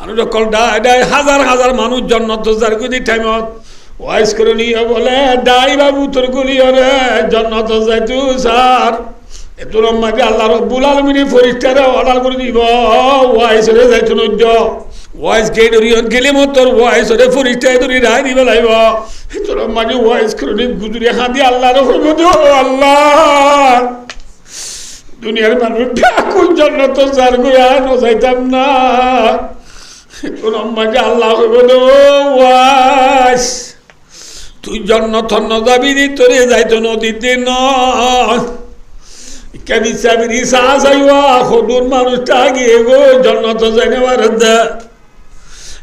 মানুষ অকল ডাই হাজার হাজার মানুষ জন্নত যার গুলি টাইমত। ওয়াইস করে নিয়ে বলে, ডাই বাবু, তোর গুলি রে জন্নত যাইতু স্যার। এত মাঝে আল্লাহ রব্বুল আলমিনী ফরিস্টারে অর্ডার করে দিব। ওয়াইস রে যাইতু নজ্য। ওয়াইস কে ধরিয়ন গেলে মত তোর ওয়াইস রে ফরিস্টারে ধরি রায় দিবে লাইব। তোর মাঝে ওয়াইস করে নি গুজুরি হাতি আল্লাহ রহমত আল্লাহ। দুনিয়ার মানুষ ব্যাকুল জন্য তো যার গুয়া নজাইতাম না। মাঝে আল্লাহ ওয়াস, তুই জন্য থন্ন যাবি নি তোরে যাইতো নদীতে ন কেবি চাবিরি চা যাইবা সদুর মানুষটা গিয়ে গো, জন্য তো যাই নেবার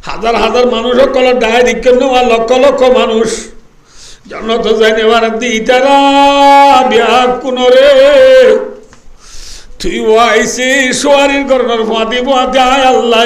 হাজার হাজার মানুষ সকল ডায় দিকে নেওয়া লক্ষ লক্ষ মানুষ। জন্য তো যাই নেবার ইটারা বিয়া কোনরে তুই ওয়াইসি সোয়ারির করোনার ফাঁদি ফাঁদি আয় আল্লাহ।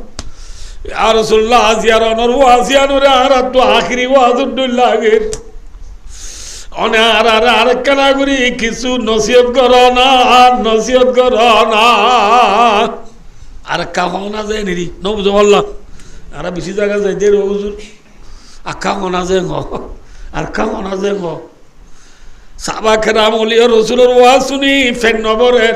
ইয়া রাসূলুল্লাহ, আজিয়ার অনর ওয়াজিয়ানুরে আর তো আখিরি ওয়াজুদ্দুল লাগে অনে আর আর আর কেনা করি, কিছু নসিহত কর না, আর নসিহত কর না। আর কাহ না যায় নিরি নবুঝো বললাম আর বেশি জায়গা যাই দে রবুজুর আখা মনা যে হ আর খা মনা যে হ সাবা খেরাম অলিও রসুলের ওয়া শুনি ফেন নবরের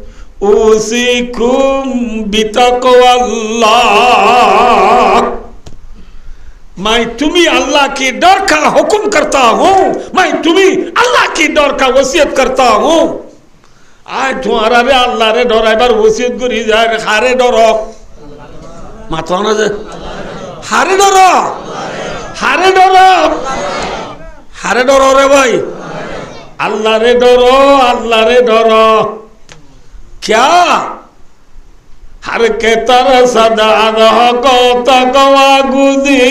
উসিকুম বিতাকওয়াল্লাহ मैं तुम्ही अल्लाह की डर का हुक्म करता हूँ मैं तुम्ही अल्लाह की डर का वसीयत करता हूँ আয় তোমার রে আল্লাহ রে ডর এবার ওসিয়ত করি যায় হারে ডর মাথা না যে হারে ডর হারে ডর হারে ডর রে ভাই আল্লাহ রে ডর আল্লাহ রে ডর ক্যা हर के तर सदा रह कौता गवा गुदी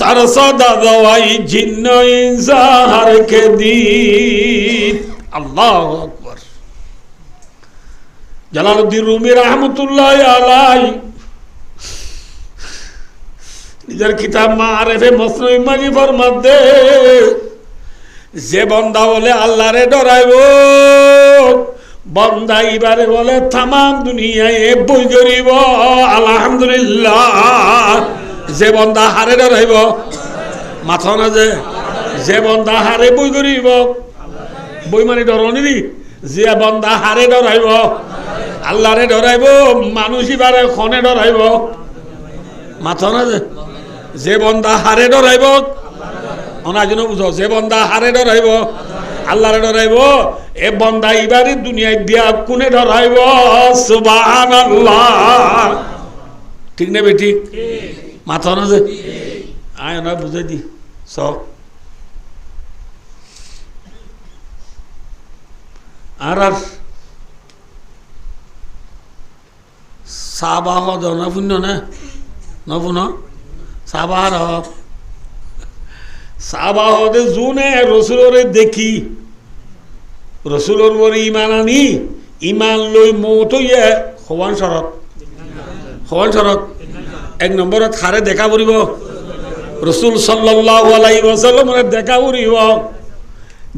तर सदा गवाई जिन्न इंसा हर के दी अल्लाह अकबर জালালউদ্দিন রুমি রহমতুল্লাহ আলাই নিজের কিতাব মা আরেফে মসনই মাজিফর মধ্যে যে বন্দা বলে আল্লাহরে ডরাইব বন্দা এবারে বলে, তামাম দুনিয়ায় বই করিব আলহামদুলিল্লাহ। যে বন্দা হারে ডরাইব মাথা না যে যে বন্দা হারে বই করিব বই মানে ডরনি যে বন্দা হারে ডরাইব আল্লাহরে ডরাইব মানুষ এবারে খনে ডরাইব মাথা না যে যে বন্দা হারে ডরাইব ওনার জন্য বুঝো, যে বন্দা হারে ডরাইব আল্লাহরে ডরাইব এ বন্দা ইবারে দুনিয়ায় বিয়া কোনে সুবাহান ঠিক না বেটি? মাথা না যে। আয় না, বুঝাই দি। সব আর আর চাহবাহ দনা পুণ্য নে? নপুন চাহবাহ চাহবাহতে যোনে রসুলরে দেখি। রসুলর বরে ইমান আনি ইমান লৈ মৌত ইয়ে সবান চৰত সবান চৰত এক নম্বৰত হাৰে দেখা পৰিব। রসুল সাল্লাহ আলাই দেখা পৰিব।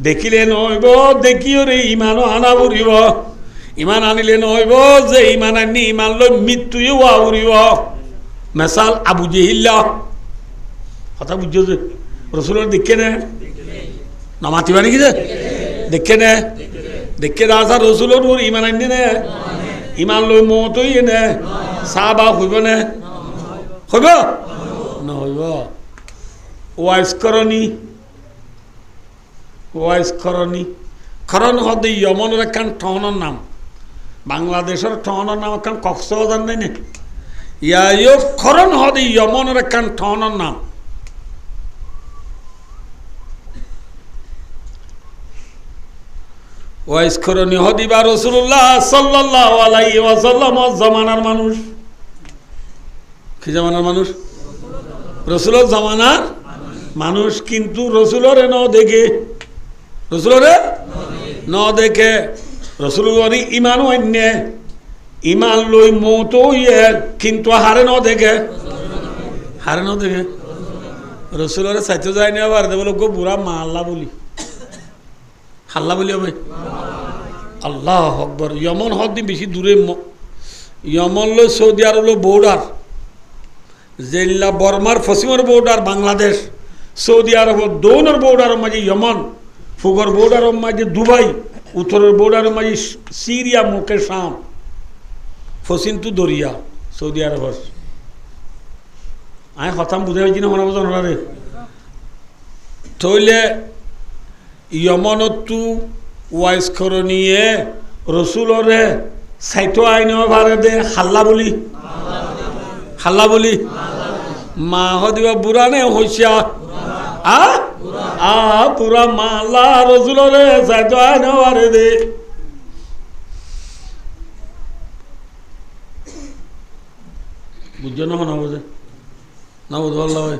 দেখিলে নহব দেখিওরে ইমানো আনা পৰিব। ইমান আনিলে নহব যে ইমান আনি ইমান লৈ মৃত্যুয়ে হোৱা পৰিব। মেচাল আবু জেহিল্লা। কথা বুঝছ যে? রসুলের দেখে নে? নামাতিবা নাকি যে? দেখে নে দেখে আসা রসুলের ওর ইমান আনি নে? ইমান লৈ মতই নে? চাহ বা হইব নে? হইব? না হইব ওয়াইস করনি ওয়াইস করনি খরণ হদে ইয়মনের একখান ঠনের নাম। বাংলাদেশের ঠনের নাম একখান কক্সবাজার নাই না? ইয়া খরণ হদে ইয়মনের একখান ঠনের নাম। মানুষ। মানুষ? মানুষ, কিন্তু রসুলরে ন দেখে। রসুলরে ন দেখে। রসুল ইমান অন্য। ইমান লই মৌত ইয়ে কিন্তু হারে ন দেখে। হারে ন দেখে। রসুলরে সাইতে যায় না আবার গো বুড়া মা আল্লাহ বলি। হাল্লা বলি হবে আল্লাহ আকবর। ইয়মন হক দি বেশি দূরে ইয়মন লো সৌদি আরব লো বর্ডার জেল্লা বর্মার পশ্চিমের বর্ডার বাংলাদেশ, সৌদি আরব দৌনের বর্ডারের মাঝে ইয়মন ফুগর বর্ডারের মাঝে দুবাই, উত্তরের বর্ডারের মাঝে সিরিয়া, মুখে শাম। ফসিন তু দরিয়া, সৌদি আরবর। আমি হতাম বুঝে হয়েছি না মনে রে। তৈলে ইয়মনতু ওয়াইস করণীয়ে রসুলরে সাইটো আইন ভারে দে, হাল্লা বলি। হাল্লা বলি। মা হদিবা, বুড়া নে হইসা আ? আ পুরা মা আল্লাহ রসুলরে সাইটো আইন ভারে দে। বুঝছ না না বুঝে না বুঝব আল্লাহ ভাই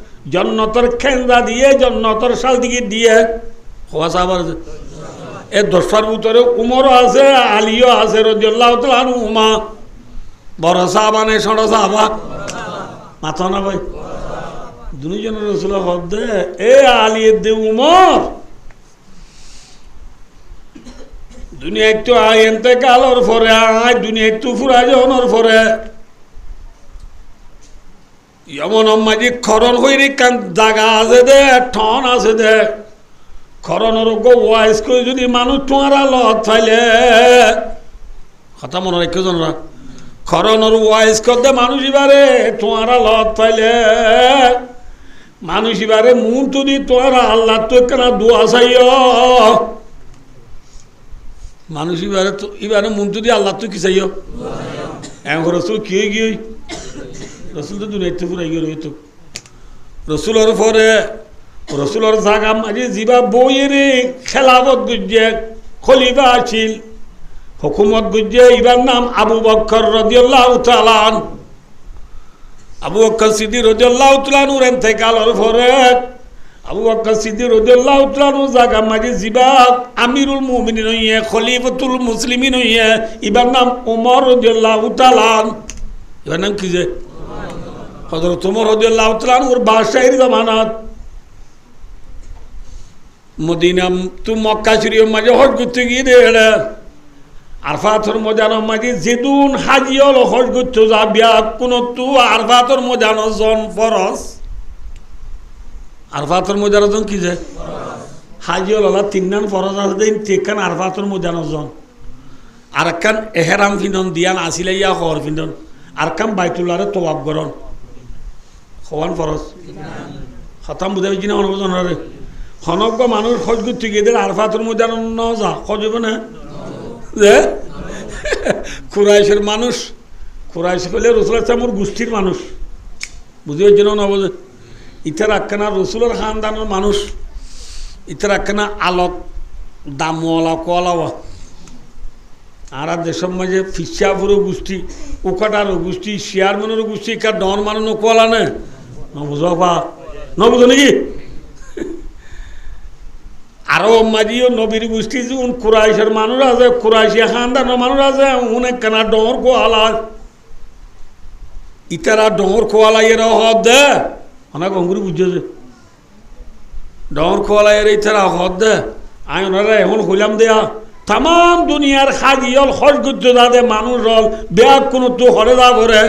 জন্নতর খেন্দা দিয়ে, জন্নতর শাল দিকে দিয়ে হওয়া সাহাবার এ দশটার ভিতরে উমরও আছে, আলিও আছে, রদিয়াল্লাহ তালু উমা বড় সাহাবা নেই ছোট সাহাবা? মাথা না ভাই দুজনের রসুল হদ দে, এ আলী দে উমর। দুনিয়া একটু আয়, এনতে কালোর পরে আয়, দুনিয়া একটু ফুরা যাওয়ানোর পরে। এমন মাঝে খরণ হইনি কান জাগা আছে দে ঠন আছে দে খরণের ওয়াইস করে যদি মানুষ তোমারা লত ফাইলে কথা মনে রেখে জনরা খরণের ওয়াইস করতে মানুষ ইবারে তোমারা লত ফাইলে মানুষ ইবারে মুন তুদি তোমারা আল্লাহ তো কেনা দোয়া চাইয় মানুষ ইবারে তো ইবারে মুন তুদি আল্লাহ তো কি এমন রসুল কি গিয়ে রসুল তো দুনিয়াতে ফুরাই গিয়ে রইতো রসুলের পরে রসুলের জাগা মাঝে যিবা বইয়ের খেলাবত গুজে খলিফা আছিল হুকুমত গুজে ইবার নাম আবু বক্কর রদিয়াল্লাহ তালান আবু বক্কর সিদ্দি রদিয়াল্লাহ তালানুর এন্তেকালর পরে আবু বক্কর সিদ্দি রদিয়াল্লাহ তালানুর জাগা মাঝে যিবা আমিরুল মুমিনিন হইয়ে খলিফতুল মুসলিমিন হইয়ে ইবার নাম উমর রদিয়াল্লাহ তালান এবার নাম কি যে হজরত উমর রদিয়াল্লাহ তালানুর বাদশাহীর জামানাত। মদিনা, তু মক্কা শরীফ মাঝে হজ করতে গিয়ে দে আরফাতর মজানো মাঝে যেদুন হাজিয়ল হজ করতে যাবিয়া, কোন তু আরফাতর মজানো জন ফরস আরফাতর মজানো জন কি যে? হাজিয়ল হলা তিনখান ফরস আছে দেন তেখান আরফাতর মজানো জন। আর একখান এহেরাম ফিন্দন দিয়ান আসিলে ইয়া হর ফিন্দন আর কাম বাইতুল্লারে তোয়াব গরন হওয়ান ফরস হতাম বুঝাই কিনা অনুবোধন রে হনজ্ঞ মানুষ খোঁজ করতে গিয়ে দিলে আরফাতের মধ্যে আর ন যা খোঁজ হবে না? যে? খুরাইশের মানুষ। খুরাইশ হলে রসুল আছে মোর গোষ্ঠীর মানুষ। বুঝি হচ্ছে না বোঝে ইতার আক্কানা রসুলের খানদানের মানুষ। ইতার আক্কানা আলোক দামওয়ালা কোয়ালাওয়া আর দেশের মাঝে ফিসাপুরও গোষ্ঠী উকাটারও গোষ্ঠী শিয়ারমানেরও গোষ্ঠী কার ডন মানানো কোয়ালা নে? ন বুঝো পা ন বুঝো নাকি? আরও মাঝিও নবীর গোষ্ঠী যুন কুরাইশের মানুষ আছে কুরাইশি খানদানের মানুষ আছে অনেক কেনা ডর কোয়ালা ইতারা ডর কোয়ালা এরা হদ দে। অনেক অঙ্গুরি বুঝছে ডর কোয়ালা এর ইতারা হদ দে। আমি ওনারা এখন হইলাম দেয়া। তাম দুনিয়ার খাজিয়ল হজ করতে যাতে মানুষ হল বেয়াক কোনো তো হরে যা ভরে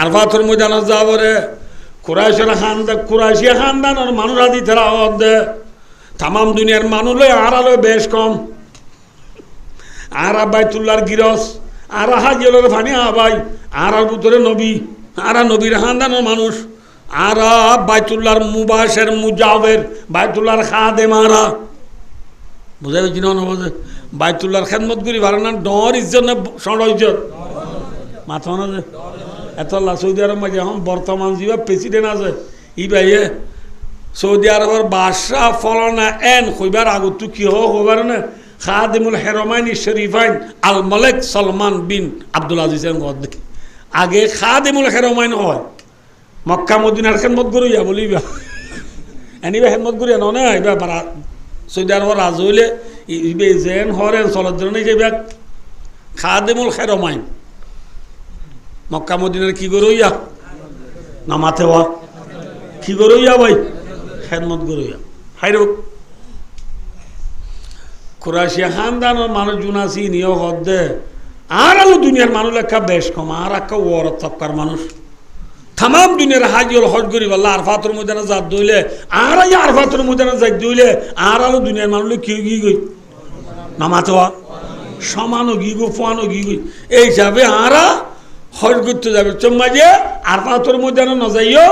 আর পাথর ময়দান যা ভরে কুরাইশের খানদান কুরাইশিয়া খানদানের মানুষ আদি তারা হদ দে তাম দুনিয়ার মানুষ লয় আর আলো বেশ কম। আর বাইতুল্লার গিরস, আর হাজিয়লের ফানি আবাই, আর আর ভিতরে নবী, আর নবীর খানদানের মানুষ, আর বাইতুল্লার মুবাসের মুজাবের বাইতুল্লার খাদে মারা বুঝাই পেয়েছি না বুঝে বাইতুল্লার খেদমত করি ভালো না ডর ইজ্জত না সড় ইজ্জত? মাথা না যে এত লা সৌদি আরব মাঝে এখন বর্তমান যা প্রেসিডেন্ট আছে, ই ভাইয়ে সৌদি আরবের বাদশাহ ফলনা এন, কইবার আগত কি হবার না? খাদিমুল হেরমাইন শরীফাইন আল মালেক সলমান বিন আব্দুল আজিজ ঘর দেখি। আগে খাদিমুল হেরমাইন হয়। মক্কা মদিনার খেদমত করিয়া বলিবা এনিবা খেদমত করিয়া নয় এবার বারা সৌদি আরবের রাজ হইলে জেন হরেন চলত জন্য খাদিমুল হেরমাইন মক্কা মদিনার কি করইয়া নামাতে হওয়া কি করইয়া ভাই? খেদমত করইয়া হাইরোক কুরাশিয়া খানদানের মানুষ জুনাসি নিয়ে হদ্দে আর আলো দুনিয়ার মানুষ লেখা বেশ কম, আর একটা ওর তপকার মানুষ। তাম দুনিয়ার হাজিল হজ করি বললা আর ফাতর মধ্যে জাত দইলে, আর আই আর ফাতর মধ্যে জাত দইলে, আর আলো দুনিয়ার মানুষ কি গি গই? নামাতোয়া সমানও গি গো ফোয়ানো গি গই। এই হিসাবে আরা হজ করতে যাবে। চম্মা যে আর ফাতর মধ্যে ন যাইও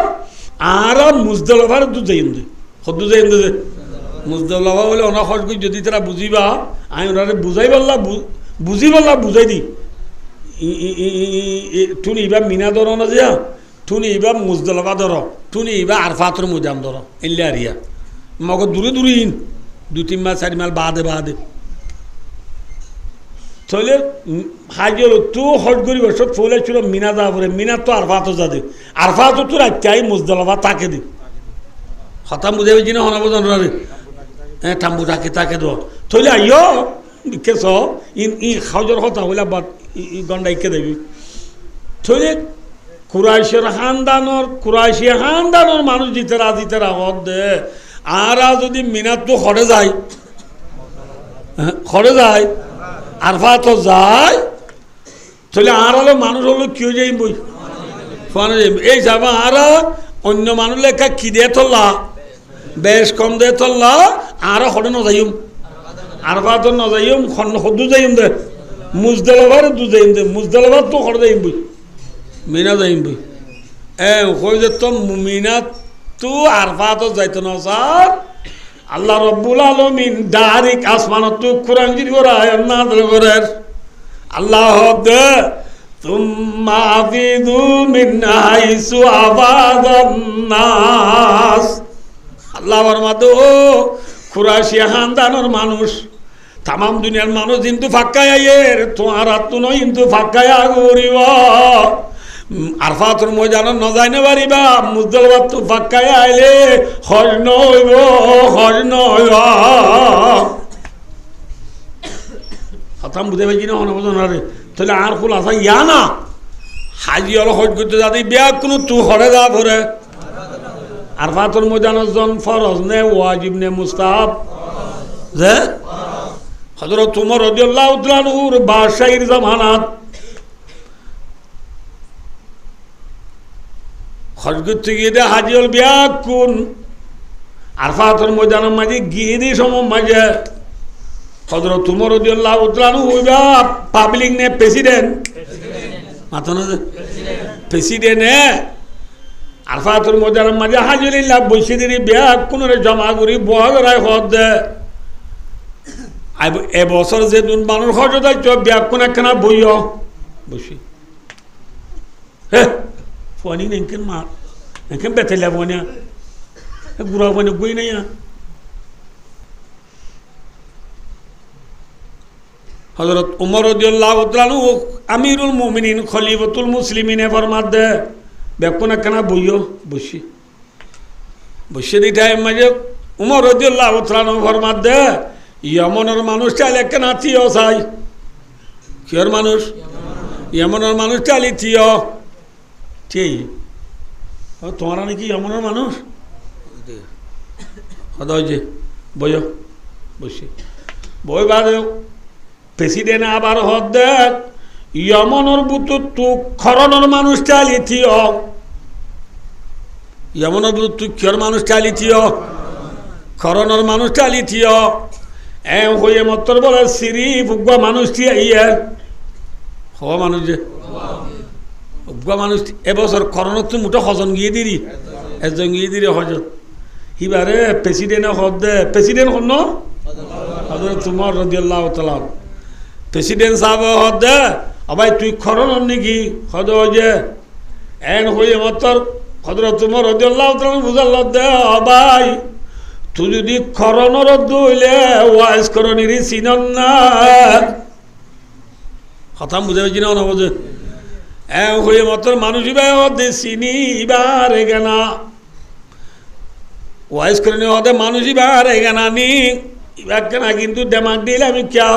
আর মুজদলভার দু যাইন দে সদু যাইন দে মুজদলভা বলে অনা হজ করি যদি তারা বুঝিবা, আমি ওনারে বুঝাই পারলা বুঝি পারলা বুঝাই দি। তুমি এবার মিনা ধর না যে। তুমি এবার মুজদলভা ধর। তুমি এবার আর ফাতর মুজাম ধর। এলে আরিয়া মগ দূরে দূরে দু তিন মাস, চারি মাস বাদে বাদে। তাহলে হাজির তো হজ করি বছর ফলে ছিল মিনা দা পরে। মিনা তো আরফাতো যা দে আরফাতো তো রাখতে মুজদলভা তাকে দি। হতাম বুঝে পেয়েছি না হনাবো জানো হ্যাঁ টাম্বু তাকে তাকে দো। থইলে আইও কেস ইন, ই খাওজর হতা হইলা বাদ, ই গন্ডা ইকে দেবি? থইলে কুরাইশের হানদানোর, কুরাইশি হানদানোর মানুষ জিতে রা জিতে রা হদ দে। আর যদি মিনাত তো খড়ে যায় খড়ে যায় আরফা তো যায়। তাহলে আর হলো মানুষ হলো কেউ যাই বই এই যাবা আর অন্য মানুষ লেখা কি দিয়ে তোল্লা বেশ কম দিয়ে তোল্লা আর হরে নজাইম আরফা তো নজাইম সদু যাইম দে। মুজদালাবার দু যাইম দে। মুজদালাবার তো হরে যাইম বই। মিনা যাইম বই। এ, কই যে তো মিনা তো আরফা তো যাইতো না স্যার? আল্লাহ রব্বুল আলমিন ডারিক আসমানত তো কোরআন আল্লাহ দে, তুম্মা নাস। আল্লাহ খুরাশি হানদানোর মানুষ তাম দুনিয়ার মানুষ কিন্তু ফাঁকায় আইয়ের, তোমার আত্ম নয় কিন্তু ফাঁকায় আগরিব। আরফাতুর ময়দান ন যাই না পারিবা মুজদলবার তো ফাঁকায় আইলে, হজ নইব হজ নইব হতাম বুঝে পাইছি না অনবজন রে তাহলে আর ফুল আসা ইয়া না? হাজি হল হজ করতে যাতে বিয়া কোনো তু হরে যা ভরে আরফাতুর ময়দানের জন ফরজ নে, ওয়াজিব নে, মুস্তাহাব। যে? হজরত তোমার রদিয়াল্লাহ উদ্লানুর বাদশাহীর জামানাত। খরচ করতে গিয়ে দে হাজিল ব্যাকুন আরফাতর ময়দানের মাঝে গিয়ে দিয়ে সম মাঝে হজরত তুমর উদ্দিল্লাহ উদ্রানু হইবা পাবলিক নে প্রেসিডেন্ট। মাথা না প্রেসিডেন্ট এ আরফাতর ময়দানের মাঝে হাজিলিল্লাহ বসে দিলি ব্যাগ কোন জমা করি বহাগরায় হদ দে। এবছর যে দুন মানুষ হজ দায়িত্ব ব্যাগ কোন একখানা বইয় বসি। হ্যাঁ ফোনি নেংকেন মা নেংকেন বেতেলা ফোনিয়া গুড়া ফোনে গই নাই হজরত উমর উদ্দিল্লাহ উদ্রানু আমিরুল মুমিনিন খলিফতুল মুসলিমিনে ফরমাদ দে বেকুন একখানা বইও বসি বসে দিতে মাঝে উমর রদিউল্লাহ উতরানো ফরমাত দে ইয়মনের মানুষ চাইলে কেন থিও চাই কিয়র মানুষ ইয়মনের মানুষ চাইলে থিও ঠিক তোমারা নাকি ইয়মনের মানুষ? হদ যে বই বসে। বই বাদে প্রেসিডেন্ট আবার হদ দেখ ইয়মনের বুতু তু খরনের মানুষ চাইলে থিও ইয়মনের বুতু তু কিয়র মানুষ চাইলে থিও খরনের মানুষ চালি থিও এ হয়ে মতর বলে সিরি ফুগুয়া মানুষ ইয়ে হওয়া মানুষ যে। ফুগুয়া মানুষ এবছর খরনত তো মুঠো হজন গিয়ে দিরি এজন গিয়ে দিরি হজন হিবারে প্রেসিডেন্ট হদ দে। প্রেসিডেন্ট হন হজরত তোমার রদিয়াল্লাহ তালাম প্রেসিডেন্ট সাহেব হদ দে। আবাই তুই খরন নাকি? হদ যে। এন হয়ে মতর হজরত তোমার রদিয়াল্লাহ তালাম বুঝাল দে। আবাই তুই যদি খরণর দইলে ওয়াইজ করণির চিনন না। কথা বুঝে পাইছি না বোঝে হয়ে মতর মানুষ দে চিনি ইবার এগেনা ওয়াইজ করণি হতে মানুষ ইবার এগেনা নি। ইবার কেনা কিন্তু দেমাক দিলে আমি ক্যা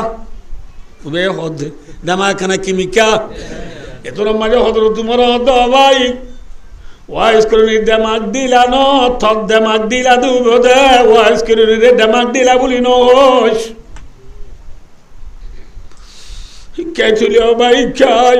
উবে হদ। দেমাক কেনা কিমি ক্যা এত মাঝে হদর তোমার হদ ভাই ওয়াইস করুনি দেমাক দিলা ন, থক দেমাক দিলা দুব দে। ওয়াইস করুনি রে দেমাক দিলা বলি ন হোস কে চলি ভাই খাই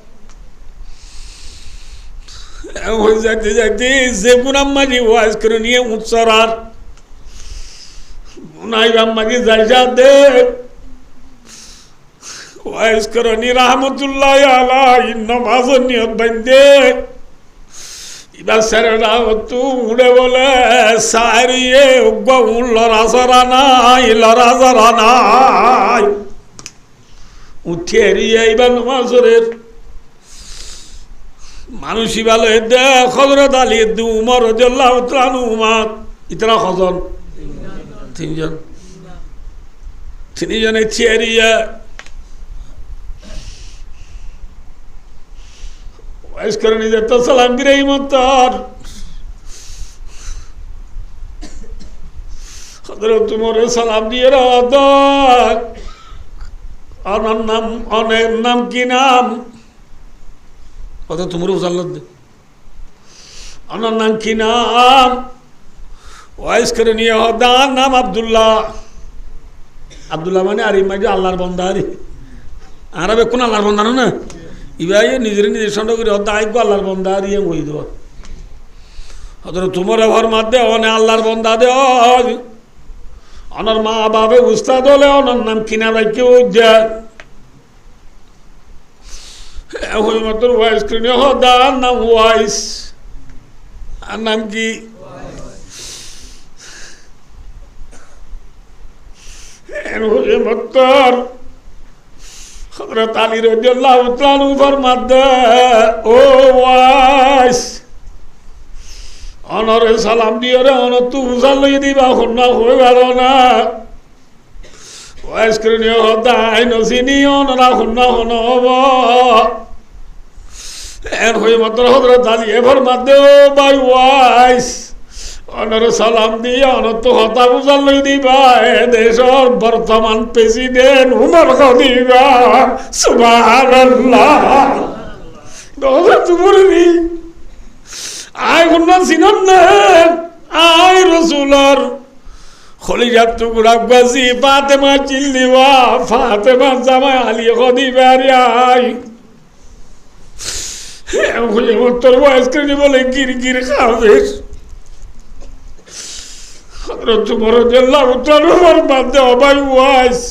ওই যাইতে যাইতে যে বুনাম্মাজি ওয়াজ করে নিয়ে উৎসরার বুনাই আম্মাজি যাইসা দে ওয়াজ করে নি রহমতুল্লাহ আলা নমাজ নিয়ত বান্ধে এবার স্যারেরা তু উড়ে বলে সারিয়ে উগ্র লড়া সরা নাই লড়া নাই উঠিয়ে এবার নমাজরের মানুষই ভালো দে খজরত আলী উমর জল্লাহ ত্রানু উমার ইতরা খজন তিনজন। তিনজনে চেয়ারিয়া সালাম হজরত নাম নাম কি নাম? কত তোমার উজাল দে। অনার নাম কি নাম? ওয়াইস করে নিয়ে হদার নাম আবদুল্লাহ। আবদুল্লাহ মানে আর ইমাজি আল্লাহর বন্দা আরে আর কোন আল্লাহর বন্দা না? ইবাই নিজের নিজের সন্ড করে হত্যা আইব আল্লাহর বন্দা দিয়ে বই দেব অতর তোমার ঘর মাধ্যে অনে আল্লাহর বন্দা দে। অনর মা বাবে উস্তাদ হলে অনর নাম কিনা উজ্জা ওই মতন ওয়াইস কিনে হদার নাম ওয়াইস আর নাম কি? মতর হজরত আলী রদিয়াল্লাহ তাআলা ফরমাদে ও ওয়াইস অনরে সালাম দিয়ে রে অন তু উজাল লই দিবা হন্না হয়ে গেল না। ওয়াইস করে নিয়ে হদাই নসিনি অনরা হন্না হন হব এর হয়ে মাত্র হজরত আলী এবার ও বাই ওয়াইস। অনর সালাম দিয়ে অনত হতা বুঝাল দিবা, এ দেশর বর্তমান প্রেসিডেন্ট উমর দিবা সুবহানাল্লাহ। তুমি নি আয় গুন্না সিনন না, আয় রসুলর। খলিজাত টুকুরা বাজি ফাতেমা চিল্লিবা ফাতেমা জামাই আলী খদিবার আয় তোর বয়স করে বলে গির গির খাবে হজরত মরদুল্লাহ উত্তর বাদে অবাই ওয়াইস।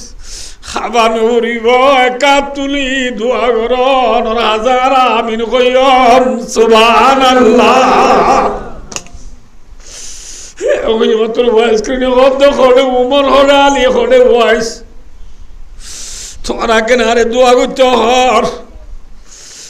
খাবান উরিব একা তুলি দোয়া গরন রাজার আমিন কইম সুবহানাল্লাহ। ওই মতন ভয়েস স্ক্রিনে শব্দ করে উমর হরে আলী হরে ভয়েস তোমার আগে না রে, দোয়া করতে হর।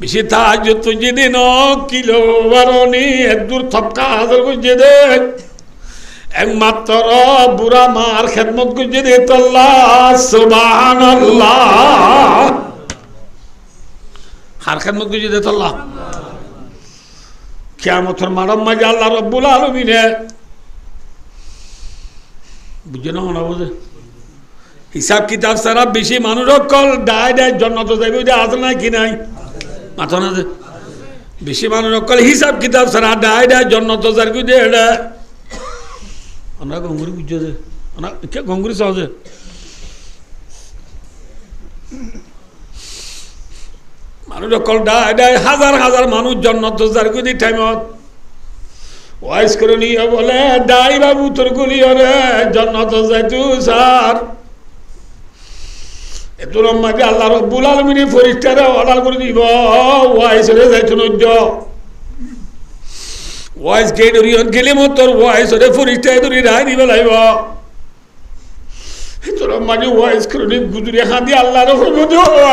বেশি তাজ তুজি দিন, কিলো বারণি একদূর থপকা হাজার গুজে দে। একমাত্র বুড়া মার খেদমত গুজে দে তল্লাহ সুবাহান হার খেদমত গুজে দে তল্লাহ কেমতর মারম মাঝে আল্লাহ রব্বুল আলমিনে। বুঝে না মনে বোঝে? হিসাব কিতাব সারা বেশি মানুষ কল ডায় ডায় জন্ম তো যাইবে ওই আছে নাই কি নাই? মাথা বেশি মানুষ কল হিসাব কিতাব সারা ডায় ডায় জন্ম তো যার কি দে এটা আমরা গঙ্গুরি বুঝছে যে আমরা গঙ্গুরি সহজে মানুষ অকল ডায় ডায় হাজার হাজার মানুষ জন্ম তো যার টাইমত ওয়াইস করে নিয়ে বলে ডাই বাবু, তোর গুলি রে জন্ম তো যাইতু, স্যার। এত মাঝে আল্লাহ রব্বুল আলমিনী করে দিব? ওয়াইস রে যাইতো নজ্জ। ওয়াইস গেট ওরিয়ন গেলে মো তোর ওয়াইস রে ফরিস্টারে ধরি রায় দিব লাইব। তোর মাঝে ওয়াইস করে গুজুরি হাঁদি আল্লাহ রহম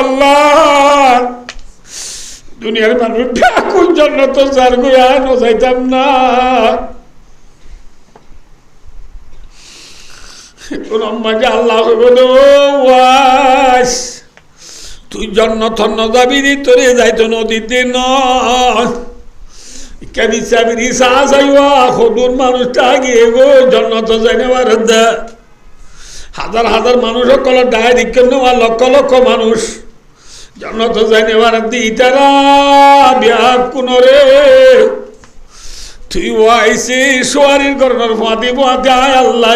আল্লাহ। দুনিয়ার মানুষ ঠাকুর জন্য তো যার গুয়া নজাইতাম না। আল্লাহ তুই জন্ম থন্ন যাবি তোরে যাইতো নদীতে নবি মানুষটা গিয়ে গো জন্ম তো যাই নেবার হাজার হাজার মানুষ সকল ডায় দিকে লক্ষ লক্ষ মানুষ। জন্নত জানিবার দিতারা বিয়া কুনরে। তুই ওয়াইসি, সোয়ারির করণর ফাঁতি ফাঁতি আয় আল্লাহ।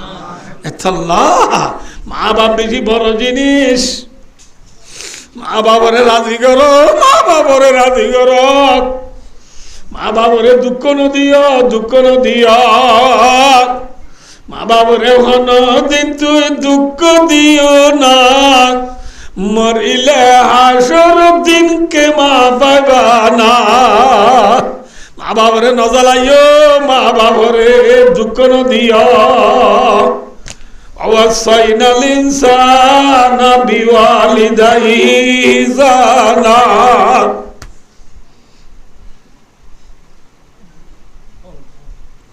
মা বাপ বেশি বড় জিনিস। মা বাবরে রাজি করো মা বাবরে রাজি করো। মা বাবরে দুঃখ নদিও দুঃখ নদিও মা বাবরে হন দিন তুই দুঃখ দিও না। মরিলে হাসর দিনকে মা পাবা না মা বাবরে নজলাইও মা বাবরে দুঃখ নদিও অবশ্যইনা লিনসানা বিওয়ালিদাইহি জানা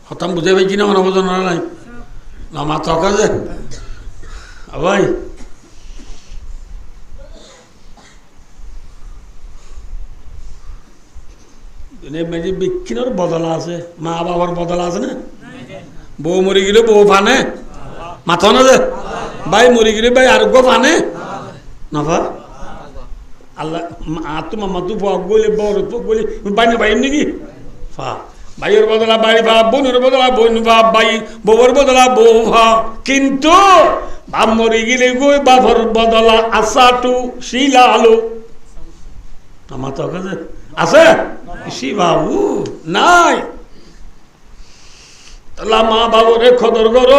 হতাম বুঝে পাইছি না মনে বোঝো না নাই না মা তকা যে ভাই মেজি বিক্ষিণর বদলা আছে মা বাবার বদলা আছে না বউ মরি গেলে বউ ফানে মাথা না যে ভাই, মরি গেলে ভাই আরোগ্য ফানে নফা। আল্লাহ আত্ম মামা তু ফক বলে বড় তো বলি বাইনে ভাই নাকি? ফা। ভাইয়ের বদলা ভাই ভাব বোনের বদলা বোন ভাব ভাই বউর বদলা বউ ভাব কিন্তু বাপ মরি গেলে গই বাপর বদলা আশাটু শিলা আলো আমার তো কাছে আছে? সি বাবু, নাই। মা বাবুরে খদর কর।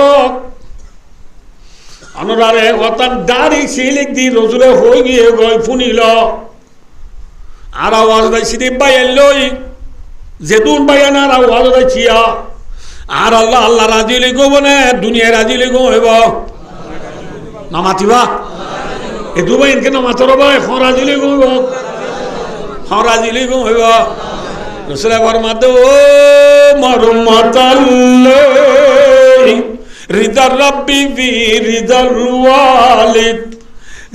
অনুরারে অতার দাড়ি সিলিক দি রসুলে হয়ে গিয়ে গই ফুনিল। আর আওয়াজ দাই সিদি বাইয়াল লই যেদুন বাইয়ান আর আওয়াজ দাই চিয়া আর আল্লাহ আল্লাহ রাজি লিখো বনে, দুনিয়া রাজি লিখো হইব। নামাতিবা এ দুবাই ইনকে নামাতর ভাই এখন রাজি লিখো হইব। হরাজি লিখো হইব। রসুলা ফরমাতে ও মরমতাল্লে। রিদার রব্বি বি রিদার ওয়ালিদ।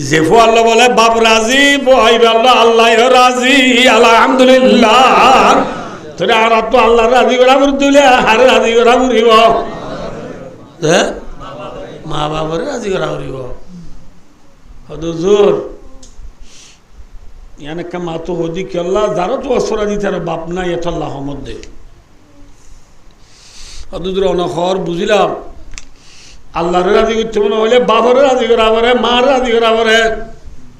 যে আল্লাহ বলে, বাপ রাজি বই আল্লাহ আল্লাহ রাজি, আলহামদুলিল্লাহ। তোরে আর তো আল্লাহ রাজি করা দিলে আর রাজি করা মুরিব হ্যাঁ মা বাবার রাজি করা মুরিব হদুজুর ইয়ানকা মা তো হদি কি আল্লাহ যারা তো অসরা দিতে আর বাপ নাই এটা আল্লাহ মধ্যে হদুজুর অনখর বুঝিলাম। আল্লাহরে রাজি করতে মনে হলে বাবারে রাজি করা পারে মার রাজি করা পারে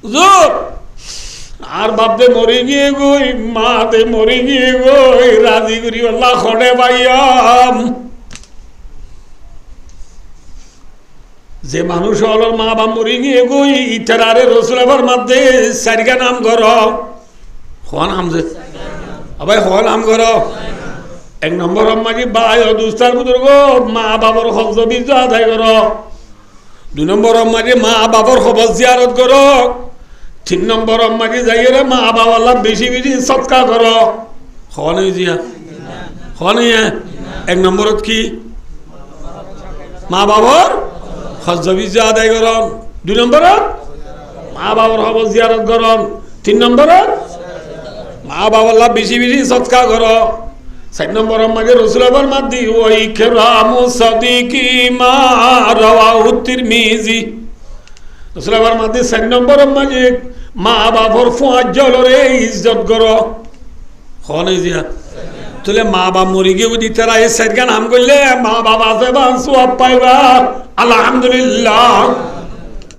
হুজুর! আর বাপদে মরে গিয়ে গই মা দে মরে গিয়ে গই, রাজি করি আল্লাহ খড়ে পাইয়াম। যে মানুষ হল মা বা মরে গিয়ে গই, ইটার আরে রসুল আবার মাধ্যে চারিকা নাম কর। নাম যে আবার হওয়া নাম কর। এক নম্বর মাঝি বাই দুস্তার বুজুর্গ, মা বাবার হজ বীজ আদায় কর। দুই নম্বর মাঝি মা বাবার খবর জিয়ারত কর। তিন নম্বর মাঝি যাইয়ে মা বাবার বেশি বেশি সৎকা কর। হওয়া জিয়া। হওয়া এক নম্বরত কি, মা বাবার হজ বীজ আদায় করন দুই নম্বরত, মা বাবার খবর জিয়ারত করন তিন নম্বরত, মা বাবার বেশি বেশি সৎকা কর। চার নম্বর মাঝে রসুলাবার মাদি ওই খেরামু সাদিকি মা রাওয়াহু তিরমিজি। রসুলাবার মাদি চার নম্বর মাঝে মা বাবার ফুয়াজ জলরে ইজ্জত কর। হনে জিয়া। তুলে মা বাপ মরি গিয়ে বুঝি, তারা এই সাইড গান হাম করলে মা বাবা আছে বা সোয়াব পাইবা? আলহামদুলিল্লাহ।